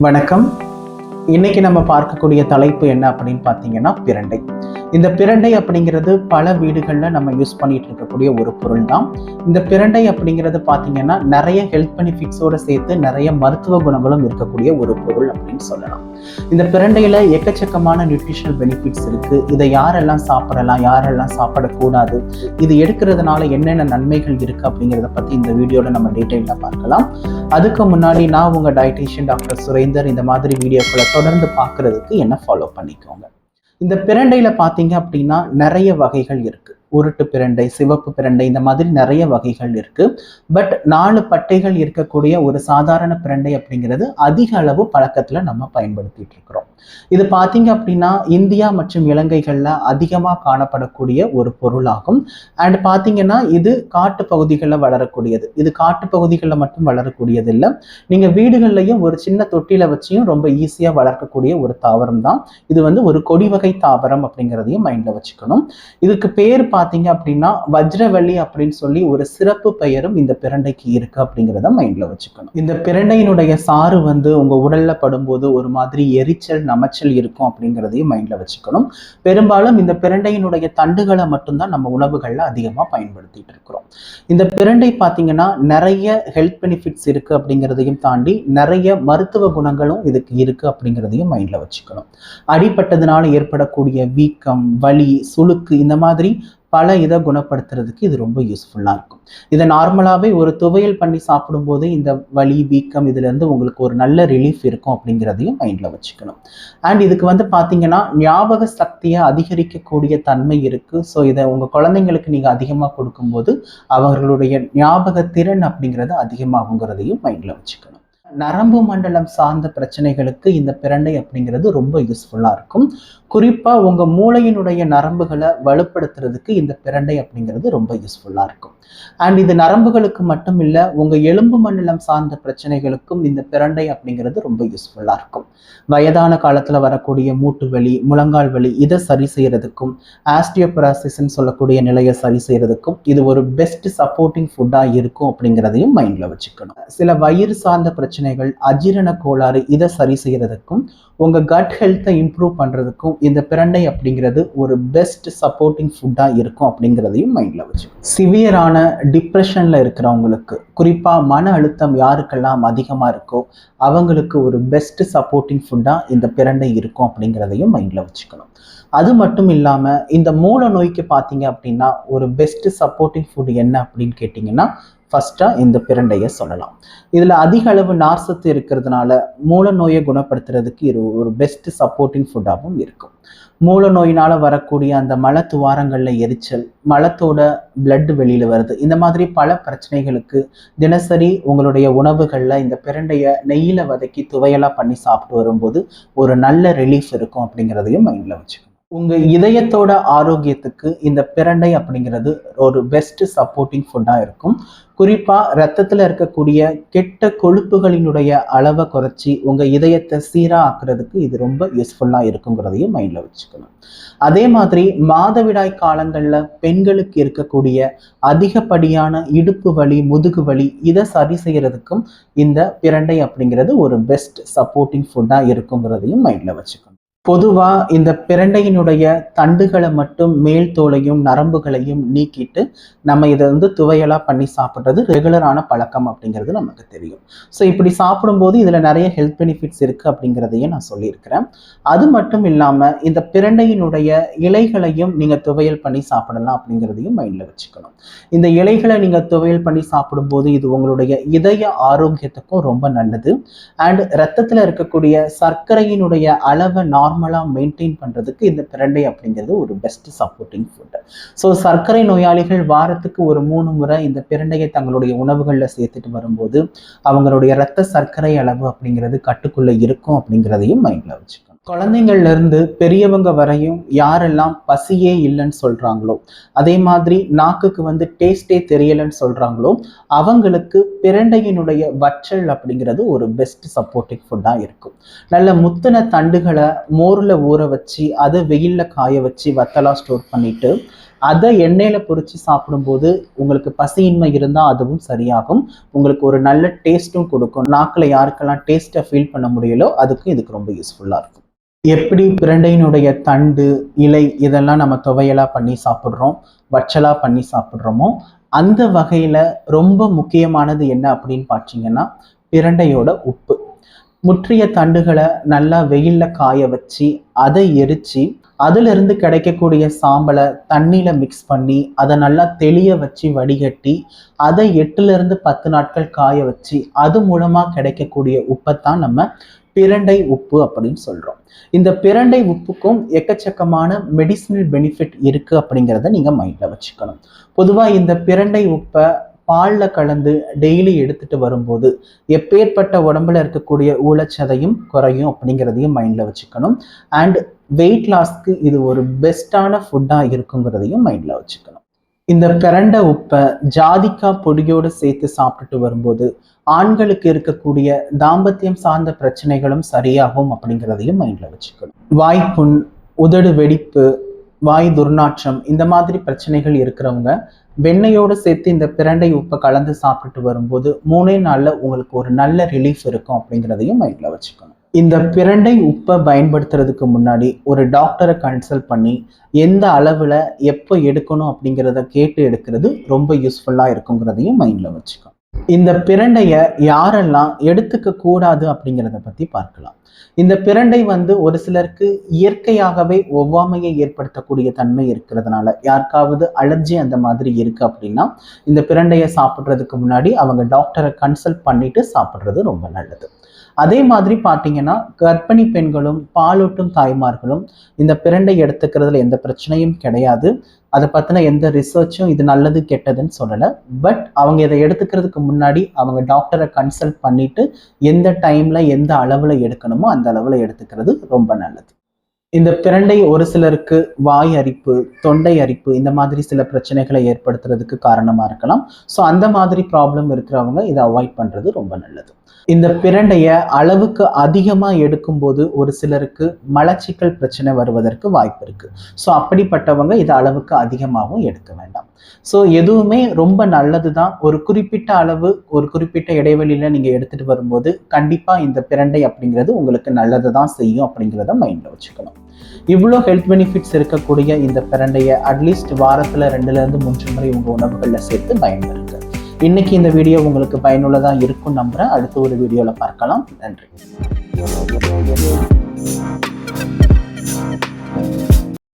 வணக்கம். இன்னைக்கு நம்ம பார்க்கக்கூடிய தலைப்பு என்ன அப்படின்னு பார்த்தீங்கன்னா பிரண்டை. இந்த பிரண்டை அப்படிங்கிறது பல வீடுகளில் நம்ம யூஸ் பண்ணிட்டு இருக்கக்கூடிய ஒரு பொருள் தான் இந்த பிரண்டை அப்படிங்கிறது பார்த்தீங்கன்னா நிறைய ஹெல்த் பெனிஃபிட்ஸோட சேர்த்து நிறைய மருத்துவ குணங்களும் இருக்கக்கூடிய ஒரு பொருள் அப்படின்னு சொல்லலாம். இந்த பிரண்டையில எக்கச்சக்கமான நியூட்ரிஷனல் பெனிஃபிட்ஸ் இருக்கு. இதை யாரெல்லாம் சாப்பிடலாம் யாரெல்லாம் சாப்பிடக்கூடாது இது எடுக்கிறதுனால என்னென்ன நன்மைகள் இருக்கு அப்படிங்கிறத பத்தி இந்த வீடியோவில் நம்ம டீட்டெயிலாக பார்க்கலாம். அதுக்கு முன்னாடி நான் உங்க டயட்டிஷியன் டாக்டர் சுரேந்தர். இந்த மாதிரி வீடியோக்களை தொடர்ந்து பார்க்கறதுக்கு என்ன ஃபாலோ பண்ணிக்கோங்க. இந்த பிரண்டையில் பார்த்தீங்க அப்படின்னா நிறைய வகைகள் இருக்கு. உருட்டு பிரண்டை சிவப்பு பிரண்டை இந்த மாதிரி நிறைய வகைகள் இருக்கு. பட் நாலு பட்டைகள் இருக்கக்கூடிய ஒரு சாதாரண பிரண்டை அப்படிங்கிறது அதிக அளவு பழக்கத்துல நம்ம பயன்படுத்திட்டு இருக்கிறோம். இது பார்த்தீங்க அப்படின்னா இந்தியா மற்றும் இலங்கைகளில் அதிகமாக காணப்படக்கூடிய ஒரு பொருளாகும். அண்ட் பார்த்தீங்கன்னா இது காட்டு பகுதிகளில் வளரக்கூடியது. இது காட்டு பகுதிகளில் மட்டும் வளரக்கூடியது இல்லை. நீங்கள் வீடுகள்லையும் ஒரு சின்ன தொட்டியில் வச்சியும் ரொம்ப ஈஸியாக வளர்க்கக்கூடிய ஒரு தாவரம் தான். இது வந்து ஒரு கொடி வகை தாவரம் அப்படிங்கிறதையும் மைண்டில் வச்சுக்கணும். இதுக்கு பேர் பார்த்தீங்க அப்படின்னா வஜ்ரவள்ளி அப்படின்னு சொல்லி ஒரு சிறப்பு பெயரும் இந்த பிரண்டைக்கு இருக்கு அப்படிங்கிறத மைண்ட்ல வச்சுக்கணும். இந்த பிரண்டையினுடைய சாறு வந்து உங்க உடல்ல படும்போது ஒரு மாதிரி எரிச்சல் நமச்சல் இருக்கும் அப்படிங்கிறதையும் மைண்ட்ல வச்சுக்கணும். பெரும்பாலும் இந்த பிரண்டையினுடைய தண்டுகளை மட்டும்தான் நம்ம உணவுகள்ல அதிகமாக பயன்படுத்திட்டு இருக்கிறோம். இந்த பிரண்டை பார்த்தீங்கன்னா நிறைய ஹெல்த் பெனிஃபிட்ஸ் இருக்கு அப்படிங்கிறதையும் தாண்டி நிறைய மருத்துவ குணங்களும் இதுக்கு இருக்கு அப்படிங்கிறதையும் மைண்ட்ல வச்சுக்கணும். அடிப்பட்டதுனால ஏற்படக்கூடிய வீக்கம் வலி சுளுக்கு இந்த மாதிரி பல இதை குணப்படுத்துறதுக்கு இது ரொம்ப யூஸ்ஃபுல்லாக இருக்கும். இதை நார்மலாகவே ஒரு துவையல் பண்ணி சாப்பிடும்போது இந்த வலி வீக்கம் இதுலேருந்து உங்களுக்கு ஒரு நல்ல ரிலீஃப் இருக்கும் அப்படிங்கிறதையும் மைண்டில் வச்சுக்கணும். அண்ட் இதுக்கு வந்து பார்த்தீங்கன்னா ஞாபக சக்தியை அதிகரிக்கக்கூடிய தன்மை இருக்குது ஸோ இதை உங்கள் குழந்தைங்களுக்கு நீங்கள் அதிகமாக கொடுக்கும்போது அவர்களுடைய ஞாபக திறன் அப்படிங்கிறது அதிகமாகுங்கிறதையும் மைண்டில் வச்சுக்கணும். நரம்பு மண்டலம் சார்ந்த பிரச்சனைகளுக்கு இந்த பிரண்டை அப்படிங்கிறது ரொம்ப யூஸ்ஃபுல்லாக இருக்கும். குறிப்பாக உங்கள் மூளையினுடைய நரம்புகளை வலுப்படுத்துறதுக்கு இந்த பிரண்டை அப்படிங்கிறது ரொம்ப யூஸ்ஃபுல்லாக இருக்கும். அண்ட் இது நரம்புகளுக்கு மட்டும் இல்லை உங்கள் எலும்பு மண்டலம் சார்ந்த பிரச்சனைகளுக்கும் இந்த பிரண்டை அப்படிங்கிறது ரொம்ப யூஸ்ஃபுல்லாக இருக்கும். வயதான காலத்தில் வரக்கூடிய மூட்டு வலி முழங்கால் வலி இதை சரி செய்யறதுக்கும் ஆஸ்டியோபராசிஸ்ன்னு சொல்லக்கூடிய நிலையை சரி செய்யறதுக்கும் இது ஒரு பெஸ்ட் சப்போர்ட்டிங் ஃபுட்டாக இருக்கும் அப்படிங்கிறதையும் மைண்டில் வச்சுக்கணும். சில வயிறு சார்ந்த பிரச்சனைகள் அஜீரண கோளாறு இதை சரி செய்யறதுக்கும் உங்கள் கட் ஹெல்த்தை இம்ப்ரூவ் பண்ணுறதுக்கும் இந்த பிரண்டை அப்படிங்கிறது ஒரு பெஸ்ட் சப்போர்ட்டிங் ஃபுட்டாக இருக்கும் அப்படிங்கிறதையும் மைண்டில் வச்சு சிவியரான டிப்ரெஷனில் இருக்கிறவங்களுக்கு குறிப்பாக மன அழுத்தம் யாருக்கெல்லாம் அதிகமாக இருக்கோ அவங்களுக்கு ஒரு பெஸ்ட் சப்போர்ட்டிங் ஃபுட்டாக இந்த பிரண்டை இருக்கும் அப்படிங்கிறதையும் மைண்டில் வச்சுக்கணும். அது மட்டும் இல்லாமல் இந்த மூல நோய்க்கு பார்த்தீங்க அப்படின்னா ஒரு பெஸ்ட் சப்போர்ட்டிங் ஃபுட் என்ன அப்படின்னு கேட்டிங்கன்னா ஃபஸ்ட்டாக இந்த பிரண்டையை சொல்லலாம். இதில் அதிக அளவு நார்சத்து இருக்கிறதுனால மூல நோயை குணப்படுத்துறதுக்கு இது ஒரு பெஸ்ட் சப்போர்ட்டிங் ஃபுட்டாகவும் இருக்கும். மூல நோயினால் வரக்கூடிய அந்த மலத்துவாரங்களில் எரிச்சல் மலத்தோட பிளட் வெளியில் வருது. இந்த மாதிரி பல பிரச்சனைகளுக்கு தினசரி உங்களுடைய உணவுகளில் இந்த பிரண்டையை நெய்யில் வதக்கி துவையலாக பண்ணி சாப்பிட்டு வரும்போது ஒரு நல்ல ரிலீஃப் இருக்கும் அப்படிங்கிறதையும் மைண்டில் வச்சுக்கணும் உங்கள் இதயத்தோட ஆரோக்கியத்துக்கு இந்த பிரண்டை அப்படிங்கிறது ஒரு பெஸ்ட் சப்போர்ட்டிங் ஃபுட்டாக இருக்கும். குறிப்பாக ரத்தத்தில் இருக்கக்கூடிய கெட்ட கொழுப்புகளினுடைய அளவை குறைச்சி உங்கள் இதயத்தை சீராக ஆக்குறதுக்கு இது ரொம்ப யூஸ்ஃபுல்லாக இருக்குங்கிறதையும் மைண்டில் வச்சுக்கணும். அதே மாதிரி மாதவிடாய் காலங்களில் பெண்களுக்கு இருக்கக்கூடிய அதிகப்படியான இடுப்பு வலி முதுகு வலி இதை சரி செய்யறதுக்கும் இந்த பிரண்டை அப்படிங்கிறது ஒரு பெஸ்ட் சப்போர்ட்டிங் ஃபுட்டாக இருக்குங்கிறதையும் மைண்டில் வச்சுக்கணும். பொதுவாக இந்த பிரண்டையினுடைய தண்டுகளை மட்டும் மேல் தோலையும் நரம்புகளையும் நீக்கிட்டு நம்ம இதை வந்து துவையலாக பண்ணி சாப்பிட்றது ரெகுலரான பழக்கம் அப்படிங்கிறது நமக்கு தெரியும். ஸோ இப்படி சாப்பிடும்போது இதில் நிறைய ஹெல்த் பெனிஃபிட்ஸ் இருக்குது அப்படிங்கிறதையும் நான் சொல்லியிருக்கிறேன். அது மட்டும் இல்லாமல் இந்த பிரண்டையினுடைய இலைகளையும் நீங்கள் துவையல் பண்ணி சாப்பிடலாம் அப்படிங்கிறதையும் மைண்டில் வச்சுக்கணும். இந்த இலைகளை நீங்கள் துவையல் பண்ணி சாப்பிடும்போது இது உங்களுடைய இதய ஆரோக்கியத்துக்கும் ரொம்ப நல்லது. அண்ட் ரத்தத்தில் இருக்கக்கூடிய சர்க்கரையினுடைய அளவை நார்மலாக மெயின்டைன் பண்ணுறதுக்கு இந்த பிரண்டை அப்படிங்கிறது ஒரு பெஸ்ட் சப்போர்ட்டிங் ஃபுட் ஸோ சர்க்கரை நோயாளிகள் வாரத்துக்கு ஒரு மூணு முறை இந்த பிரண்டையை தங்களுடைய உணவுகளில் சேர்த்துட்டு வரும்போது அவங்களுடைய ரத்த சர்க்கரை அளவு அப்படிங்கிறது கட்டுக்குள்ளே இருக்கும் அப்படிங்கிறதையும் மைண்டில் வச்சுக்கணும். குழந்தைங்கள்லேருந்து பெரியவங்க வரையும் யாரெல்லாம் பசியே இல்லைன்னு சொல்கிறாங்களோ அதே மாதிரி நாக்குக்கு வந்து டேஸ்டே தெரியலைன்னு சொல்கிறாங்களோ அவங்களுக்கு பிரண்டையினுடைய வற்றல் அப்படிங்கிறது ஒரு பெஸ்ட் சப்போர்ட்டிங் ஃபுட்டாக இருக்கும். நல்ல முத்தின தண்டுகளை மோரில் ஊற வச்சு அதை வெயிலில் காய வச்சு வத்தலாக ஸ்டோர் பண்ணிவிட்டு அதை எண்ணெயில் பொறிச்சு சாப்பிடும்போது உங்களுக்கு பசியின்மை இருந்தால் அதுவும் சரியாகும். உங்களுக்கு ஒரு நல்ல டேஸ்ட்டும் கொடுக்கும். நாக்கில் யாருக்கெல்லாம் டேஸ்ட்டை ஃபீல் பண்ண முடியலோ அதுக்கு இதுக்கு ரொம்ப யூஸ்ஃபுல்லாக இருக்கும். எப்படி பிரண்டையினுடைய தண்டு இலை இதெல்லாம் நம்ம துவையலாக பண்ணி சாப்பிட்றோம் வச்சலாக பண்ணி சாப்பிட்றோமோ அந்த வகையில் ரொம்ப முக்கியமானது என்ன அப்படின்னு பார்த்தீங்கன்னா பிரண்டையோட உப்பு. முற்றிய தண்டுகளை நல்லா வெயிலில் காய வச்சு அதை எரித்து அதிலிருந்து கிடைக்கக்கூடிய சாம்பலை தண்ணியில் மிக்ஸ் பண்ணி அதை நல்லா தெளிய வச்சு வடிகட்டி அதை எட்டுலேருந்து பத்து நாட்கள் காய வச்சு அது மூலமாக கிடைக்கக்கூடிய உப்பை தான் நம்ம பிரண்டை உப்பு அப்படின்னு சொல்கிறோம் இந்த பிரண்டை உப்புக்கும் எக்கச்சக்கமான மெடிசினல் பெனிஃபிட் இருக்குது அப்படிங்கிறத நீங்கள் மைண்டில் வச்சுக்கணும். பொதுவாக இந்த பிரண்டை உப்பை பாலில் கலந்து டெய்லி எடுத்துட்டு வரும்போது எப்பேற்பட்ட உடம்புல இருக்கக்கூடிய ஊழச்சதையும் குறையும் அப்படிங்கிறதையும் மைண்டில் வச்சுக்கணும். அண்ட் வெயிட் லாஸ்க்கு இது ஒரு பெஸ்ட்டான ஃபுட்டாக இருக்குங்கிறதையும் மைண்டில் வச்சுக்கணும். இந்த பிறண்ட உப்பை ஜாதிக்காய் பொடியோடு சேர்த்து சாப்பிட்டுட்டு வரும்போது ஆண்களுக்கு இருக்கக்கூடிய தாம்பத்தியம் சார்ந்த பிரச்சனைகளும் சரியாகும் அப்படிங்கிறதையும் மைண்டில் வச்சுக்கணும். வாய்ப்புண் உதடு வெடிப்பு வாய் துர்நாற்றம் இந்த மாதிரி பிரச்சனைகள் இருக்கிறவங்க வெண்ணையோடு சேர்த்து இந்த பிரண்டை உப்பை கலந்து சாப்பிட்டுட்டு வரும்போது மூணே நாளில் உங்களுக்கு ஒரு நல்ல ரிலீஃப் இருக்கும் அப்படிங்கிறதையும் மைண்டில் வச்சுக்கணும். இந்த பிரண்டை உப்பை பயன்படுத்துறதுக்கு முன்னாடி ஒரு டாக்டரை கன்சல்ட் பண்ணி எந்த அளவில் எப்போ எடுக்கணும் அப்படிங்கிறத கேட்டு எடுக்கிறது ரொம்ப யூஸ்ஃபுல்லாக இருக்குங்கிறதையும் மைண்டில் வச்சுக்கோ. இந்த பிரண்டையை யாரெல்லாம் எடுத்துக்க கூடாது அப்படிங்கிறத பற்றி பார்க்கலாம். இந்த பிரண்டை வந்து ஒரு சிலருக்கு இயற்கையாகவே ஒவ்வாமையை ஏற்படுத்தக்கூடிய தன்மை இருக்கிறதுனால யாருக்காவது அலர்ஜி அந்த மாதிரி இருக்கு அப்படின்னா இந்த பிரண்டையை சாப்பிட்றதுக்கு முன்னாடி அவங்க டாக்டரை கன்சல்ட் பண்ணிட்டு சாப்பிட்றது ரொம்ப நல்லது. அதே மாதிரி பார்த்தீங்கன்னா கர்ப்பிணி பெண்களும் பாலூட்டும் தாய்மார்களும் இந்த பிரண்டை எடுத்துக்கிறதுல எந்த பிரச்சனையும் கிடையாது. அதை பற்றின எந்த ரிசர்ச்சும் இது நல்லது கெட்டதுன்னு சொல்லலை. பட் அவங்க இதை எடுத்துக்கிறதுக்கு முன்னாடி அவங்க டாக்டரை கன்சல்ட் பண்ணிட்டு எந்த டைமில் எந்த அளவில் எடுக்கணுமோ அந்த அளவில் எடுத்துக்கிறது ரொம்ப நல்லது. இந்த பிரண்டை ஒரு சிலருக்கு வாய் அரிப்பு தொண்டை அரிப்பு இந்த மாதிரி சில பிரச்சனைகளை ஏற்படுத்துறதுக்கு காரணமாக இருக்கலாம். ஸோ அந்த மாதிரி ப்ராப்ளம் இருக்கிறவங்க இதை அவாய்ட் பண்ணுறது ரொம்ப நல்லது. இந்த பிரண்டைய அளவுக்கு அதிகமாக எடுக்கும்போது ஒரு சிலருக்கு மலச்சிக்கல் பிரச்சனை வருவதற்கு வாய்ப்பு இருக்கு. ஸோ அப்படிப்பட்டவங்க இதை அளவுக்கு அதிகமாகவும் எடுக்க வேண்டாம். ஸோ எதுவுமே ரொம்ப நல்லது தான் ஒரு குறிப்பிட்ட அளவு ஒரு குறிப்பிட்ட இடைவெளியில் நீங்கள் எடுத்துகிட்டு வரும்போது கண்டிப்பாக இந்த பிரண்டை அப்படிங்கிறது உங்களுக்கு நல்லது தான் செய்யும் அப்படிங்கிறத மைண்டில் வச்சுக்கணும். இவ்வளோ ஹெல்த் பெனிஃபிட்ஸ் இருக்கக்கூடிய இந்த பிரண்டையை அட்லீஸ்ட் வாரத்தில் ரெண்டுலேருந்து மூன்று முறை உங்கள் உணவுகளில் சேர்த்து பயன்படுங்க இன்னைக்கு இந்த வீடியோ உங்களுக்கு பயனுள்ளதாக இருக்கும் நம்புகிறேன் அடுத்த ஒரு வீடியோவில் பார்க்கலாம். நன்றி.